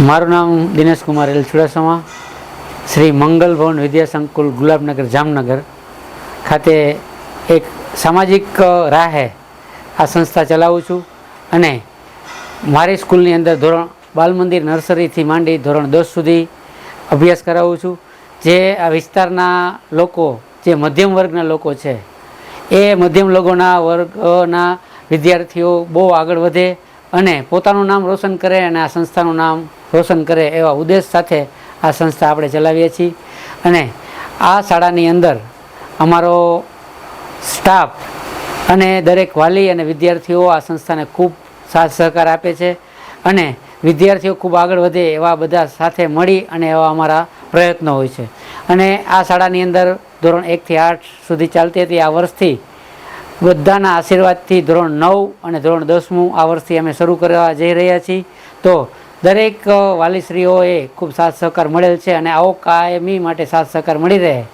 મારું નામ દિનેશ કુમાર એલ ચુડાસમા, શ્રી મંગલ ભવન વિદ્યા ગુલાબનગર, જામનગર ખાતે એક સામાજિક રાહે આ સંસ્થા ચલાવું છું અને મારી સ્કૂલની અંદર ધોરણ બાલ મંદિર નર્સરીથી માંડી ધોરણ દસ સુધી અભ્યાસ કરાવું છું. જે આ વિસ્તારના લોકો, જે મધ્યમ વર્ગના લોકો છે, એ મધ્યમ લોકોના વર્ગના વિદ્યાર્થીઓ બહુ આગળ વધે અને પોતાનું નામ રોશન કરે અને આ સંસ્થાનું નામ રોશન કરે એવા ઉદ્દેશ સાથે આ સંસ્થા આપણે ચલાવીએ છીએ. અને આ શાળાની અંદર અમારો સ્ટાફ અને દરેક વાલી અને વિદ્યાર્થીઓ આ સંસ્થાને ખૂબ સાથ સહકાર આપે છે અને વિદ્યાર્થીઓ ખૂબ આગળ વધે એવા બધા સાથે મળી અને એવા અમારા પ્રયત્નો હોય છે. અને આ શાળાની અંદર ધોરણ એકથી આઠ સુધી ચાલતી હતી. આ વર્ષથી બધાના આશીર્વાદથી ધોરણ નવ અને ધોરણ દસમું આ વર્ષથી અમે શરૂ કરવા જઈ રહ્યા છીએ. તો દરેક વાલીશ્રીઓએ ખૂબ સાથ સહકાર મળેલ છે અને આવો કાયમી માટે સાથ સહકાર મળી રહે.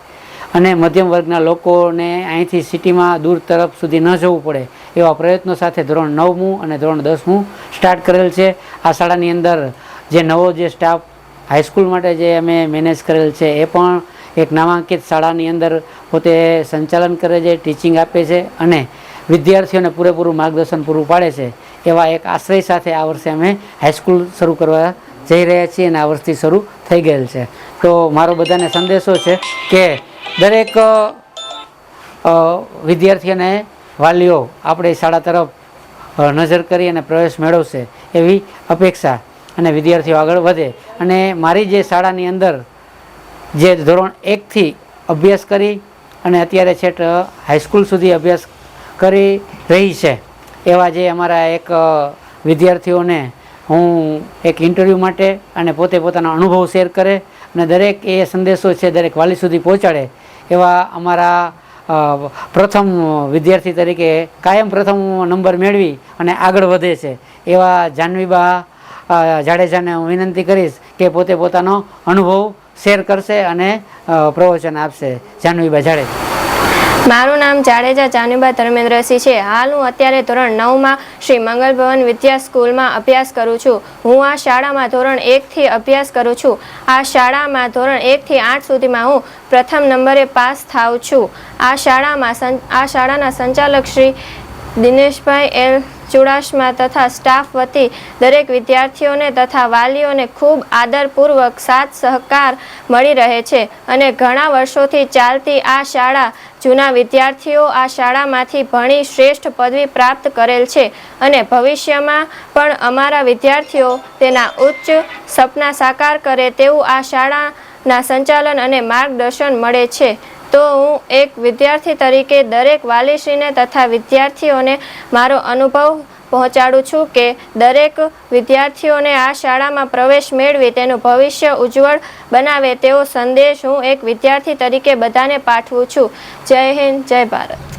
અને મધ્યમ વર્ગના લોકોને અહીંથી સિટીમાં દૂર તરફ સુધી ન જવું પડે એવા પ્રયત્નો સાથે ધોરણ નવમું અને ધોરણ દસમું સ્ટાર્ટ કરેલ છે. આ શાળાની અંદર જે નવો જે સ્ટાફ હાઈસ્કૂલ માટે જે અમે મેનેજ કરેલ છે એ પણ એક નામાંકિત શાળાની અંદર પોતે સંચાલન કરે છે, ટીચિંગ આપે છે અને વિદ્યાર્થીઓને પૂરેપૂરું માર્ગદર્શન પૂરું પાડે છે. એવા એક આશ્રય સાથે આ વર્ષે અમે હાઈસ્કૂલ શરૂ કરવા જઈ રહ્યા છીએ અને આ વર્ષથી શરૂ થઈ ગયેલ છે. તો મારો બધાને સંદેશો છે કે દરેક વિદ્યાર્થી અને વાલીઓ આપણે શાળા તરફ નજર કરી અને પ્રવેશ મેળવશે એવી અપેક્ષા અને વિદ્યાર્થીઓ આગળ વધે. અને મારી જે શાળાની અંદર જે ધોરણ એકથી અભ્યાસ કરી અને અત્યારે છેટ હાઈસ્કૂલ સુધી અભ્યાસ કરી રહી છે એવા જે અમારા એક વિદ્યાર્થીઓને હું એક ઇન્ટરવ્યૂ માટે અને પોતે પોતાનો અનુભવ શેર કરે અને દરેક એ સંદેશો છે દરેક વાલી સુધી પહોંચાડે એવા અમારા પ્રથમ વિદ્યાર્થી તરીકે કાયમ પ્રથમ નંબર મેળવી અને આગળ વધે છે. એવા જાહ્નવીબા જાડેજાને હું વિનંતી કરીશ કે પોતે પોતાનો અનુભવ શેર કરશે અને પ્રવચન આપશે. જાહ્નવીબા જાડેજા. મારું નામ જાડેજા જાનુબા ધર્મેન્દ્રસિંહ છે. હાલ હું અત્યારે ધોરણ નવમાં શ્રી મંગલ ભવન વિદ્યા સ્કૂલમાં અભ્યાસ કરું છું. હું આ શાળામાં ધોરણ એકથી અભ્યાસ કરું છું. આ શાળામાં ધોરણ એકથી આઠ સુધીમાં હું પ્રથમ નંબરે પાસ થાઉં છું. આ શાળામાં આ શાળાના સંચાલક શ્રી દિનેશભાઈ એલ ચુડાસમા તથા સ્ટાફ વતી દરેક વિદ્યાર્થીઓને તથા વાલીઓને ખૂબ આદરપૂર્વક સાથ સહકાર મળી રહે છે અને ઘણા વર્ષોથી ચાલતી આ શાળા જૂના વિદ્યાર્થીઓ આ શાળામાંથી ભણી શ્રેષ્ઠ પદવી પ્રાપ્ત કરેલ છે અને ભવિષ્યમાં પણ અમારા વિદ્યાર્થીઓ તેના ઉચ્ચ સપના સાકાર કરે તેવું આ શાળાના સંચાલન અને માર્ગદર્શન મળે છે. તો હું એક વિદ્યાર્થી તરીકે દરેક વાલીશ્રીને તથા વિદ્યાર્થીઓને મારો અનુભવ પહોંચાડું છું કે દરેક વિદ્યાર્થીઓને આ શાળામાં પ્રવેશ મેળવી તેનું ભવિષ્ય ઉજ્જવળ બનાવે તેવો સંદેશ હું એક વિદ્યાર્થી તરીકે બધાને પાઠવું છું. જય હિન્દ, જય ભારત.